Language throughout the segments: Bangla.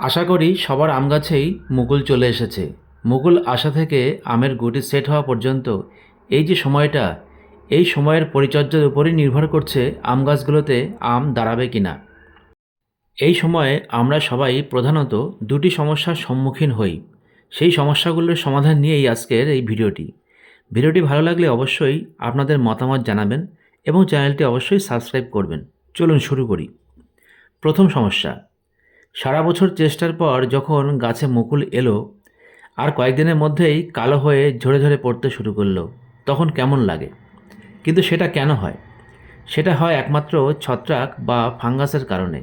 আশা করি সবার আম গাছেই মুকুল চলে এসেছে। মুকুল আসা থেকে আমের গুটি সেট হওয়া পর্যন্ত এই যে সময়টা, এই সময়ের পরিচর্যার উপরই নির্ভর করছে আম গাছগুলোতে আম দাঁড়াবে কিনা। এই সময়ে আমরা সবাই প্রধানত দুটি সমস্যার সম্মুখীন হই। সেই সমস্যাগুলোর সমাধান নিয়েই আজকের এই ভিডিওটি। ভিডিওটি ভালো লাগলে অবশ্যই আপনাদের মতামত জানাবেন এবং চ্যানেলটি অবশ্যই সাবস্ক্রাইব করবেন। চলুন শুরু করি। প্রথম সমস্যা সারা বছর চেষ্টার পর যখন গাছে মুকুল এলো, আর কয়েকদিনের মধ্যেই কালো হয়ে ঝরে ঝরে পড়তে শুরু করল, তখন কেমন লাগে? কিন্তু সেটা কেন হয়? সেটা হয় একমাত্র ছত্রাক বা ফাঙ্গাসের কারণে।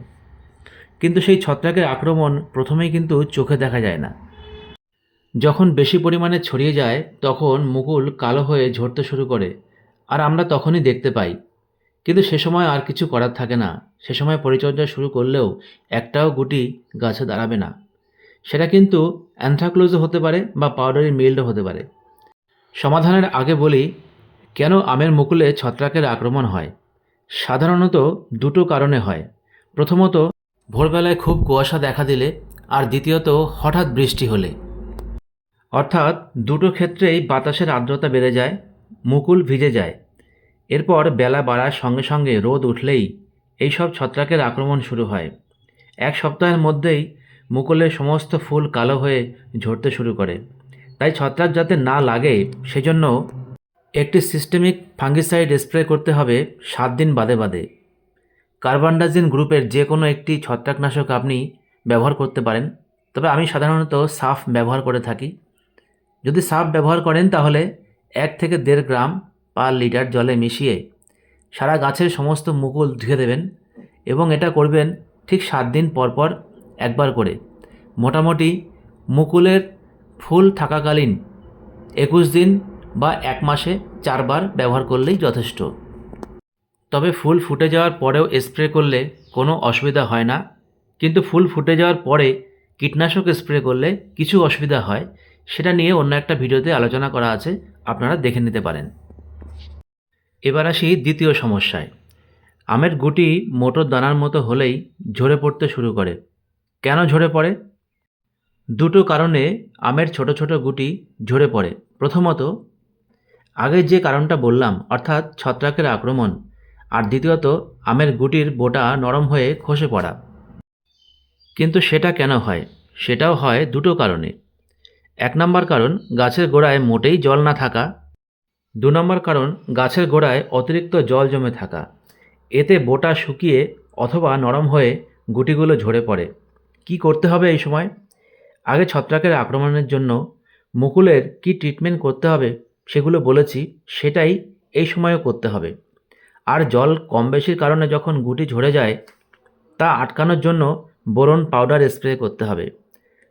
কিন্তু সেই ছত্রাকের আক্রমণ প্রথমেই কিন্তু চোখে দেখা যায় না। যখন বেশি পরিমাণে ছড়িয়ে যায়, তখন মুকুল কালো হয়ে ঝরতে শুরু করে, আর আমরা তখনই দেখতে পাই কিন্তু সে সময় আর কিছু করার থাকে না। সে সময় পরিচর্যা শুরু করলেও একটাও গুটি গাছে দাঁড়াবে না। সেটা কিন্তু অ্যানথ্রাক্লোজও হতে পারে বা পাউডারি মিল্ডও হতে পারে। সমাধানের আগে বলি, কেন আমের মুকুলে ছত্রাকের আক্রমণ হয়? সাধারণত দুটো কারণে হয়। প্রথমত, ভোরবেলায় খুব কুয়াশা দেখা দিলে, আর দ্বিতীয়ত, হঠাৎ বৃষ্টি হলে। অর্থাৎ দুটো ক্ষেত্রেই বাতাসের আর্দ্রতা বেড়ে যায়, মুকুল ভিজে যায়। এরপর বেলা বাড়ার সঙ্গে সঙ্গে রোদ উঠলেই এইসব ছত্রাকের আক্রমণ শুরু হয়। এক সপ্তাহের মধ্যেই মুকুলের সমস্ত ফুল কালো হয়ে ঝরতে শুরু করে। তাই ছত্রাক যাতে না লাগে, সেজন্য একটি সিস্টেমিক ফাঙ্গিসাইড স্প্রে করতে হবে সাত দিন বাদে বাদে। কার্বানডাজিন গ্রুপের যে কোনো একটি ছত্রাকনাশক আপনি ব্যবহার করতে পারেন। তবে আমি সাধারণত সাফ ব্যবহার করে থাকি। যদি সাফ ব্যবহার করেন তাহলে এক থেকে দেড় গ্রাম পার লিটার জলে মিশিয়ে সারা গাছের সমস্ত মুকুল ধুয়ে দেবেন এবং এটা করবেন ঠিক সাত দিন পর পর একবার করে। মোটামুটি মুকুলের ফুল থাকাকালীন একুশ দিন বা এক মাসে চারবার ব্যবহার করলেই যথেষ্ট। তবে ফুল ফুটে যাওয়ার পরেও স্প্রে করলে কোনো অসুবিধা হয় না। কিন্তু ফুল ফুটে যাওয়ার পরে কীটনাশক স্প্রে করলে কিছু অসুবিধা হয়, সেটা নিয়ে অন্য একটা ভিডিওতে আলোচনা করা আছে, আপনারা দেখে নিতে পারেন। এবার আসি দ্বিতীয় সমস্যায়। আমের গুটি মোটর দানার মতো হলেই ঝরে পড়তে শুরু করে। কেন ঝরে পড়ে? দুটো কারণে আমের ছোট ছোট গুটি ঝরে পড়ে। প্রথমত, আগে যে কারণটা বললাম, অর্থাৎ ছত্রাকের আক্রমণ, আর দ্বিতীয়ত, আমের গুটির বোটা নরম হয়ে খসে পড়া। কিন্তু সেটা কেন হয়? সেটাও হয় দুটো কারণে। এক নম্বর কারণ, গাছের গোড়ায় মোটেই জল না থাকা দু নম্বর কারণ, গাছের গোড়ায় অতিরিক্ত জল জমে থাকা। এতে বোটা শুকিয়ে অথবা নরম হয়ে গুটিগুলো ঝরে পড়ে। কি করতে হবে এই সময়? আগে ছত্রাকের আক্রমণের জন্য মুকুলের কি ট্রিটমেন্ট করতে হবে সেগুলো বলেছি, সেটাই এই সময়ও করতে হবে। আর জল কম বেশির কারণে যখন গুটি ঝরে যায়, তা আটকানোর জন্য বোরন পাউডার স্প্রে করতে হবে।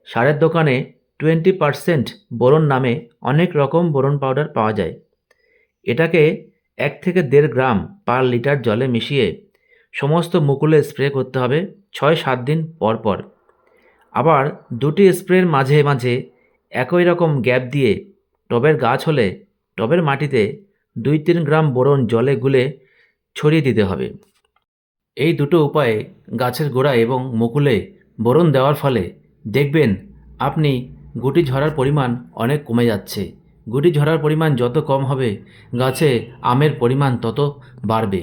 সারের দোকানে টোয়েন্টি পারসেন্ট বোরন নামে অনেক রকম বোরন পাউডার পাওয়া যায়। এটাকে এক থেকে দেড় গ্রাম পার লিটার জলে মিশিয়ে সমস্ত মুকুলে স্প্রে করতে হবে ছয় সাত দিন পর পর। আবার দুটি স্প্রের মাঝে মাঝে একই রকম গ্যাপ দিয়ে টবের গাছ হলে টবের মাটিতে দুই তিন গ্রাম বোরন জলে গুলে ছড়িয়ে দিতে হবে। এই দুটো উপায়ে গাছের গোড়া এবং মুকুলে বোরন দেওয়ার ফলে দেখবেন আপনি গুটি ঝরার পরিমাণ অনেক কমে যাচ্ছে। গুটি ঝরার পরিমাণ যত কম হবে, গাছে আমের পরিমাণ তত বাড়বে।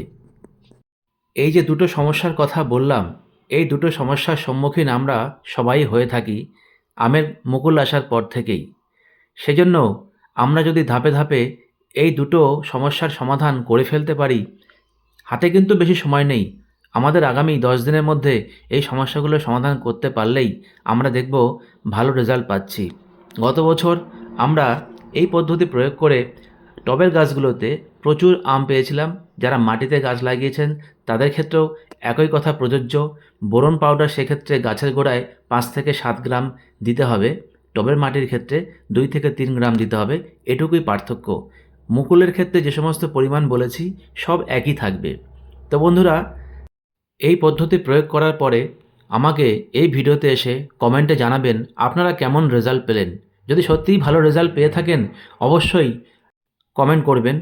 এই যে দুটো সমস্যার কথা বললাম, এই দুটো সমস্যার সম্মুখীন আমরা সবাই হয়ে থাকি আমের মুকুল আসার পর থেকেই। সেজন্য আমরা যদি ধাপে ধাপে এই দুটো সমস্যার সমাধান করে ফেলতে পারি, হাতে কিন্তু বেশি সময় নেই। আমাদের আগামী দশ দিনের মধ্যে এই সমস্যাগুলোর সমাধান করতে পারলেই আমরা দেখব ভালো রেজাল্ট পাচ্ছি। গত বছর আমরা এই পদ্ধতি প্রয়োগ করে টবের গাছগুলোতে প্রচুর আম পেয়েছিলাম। যারা মাটিতে গাছ লাগিয়েছেন, তাদের ক্ষেত্রেও একই কথা প্রযোজ্য। বোরন পাউডার সেক্ষেত্রে গাছের গোড়ায় পাঁচ থেকে সাত গ্রাম দিতে হবে। টবের মাটির ক্ষেত্রে দুই থেকে তিন গ্রাম দিতে হবে। এটুকুই পার্থক্য। মুকুলের ক্ষেত্রে যে সমস্ত পরিমাণ বলেছি, সব একই থাকবে। তো বন্ধুরা, এই পদ্ধতি প্রয়োগ করার পরে আমাকে এই ভিডিওতে এসে কমেন্টে জানাবেন, আপনারা কেমন রেজাল্ট পেলেন? যদি সত্যিই ভালো রেজাল্ট পেয়ে থাকেন, অবশ্যই কমেন্ট করবেন।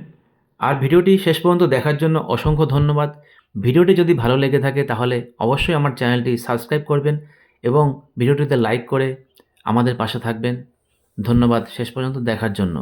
আর ভিডিওটি শেষ পর্যন্ত দেখার জন্য অসংখ্য ধন্যবাদ। ভিডিওটি যদি ভালো লেগে থাকে তাহলে অবশ্যই আমার চ্যানেলটি সাবস্ক্রাইব করবেন এবং ভিডিওটিতে লাইক করে আমাদের পাশে থাকবেন। ধন্যবাদ শেষ পর্যন্ত দেখার জন্য।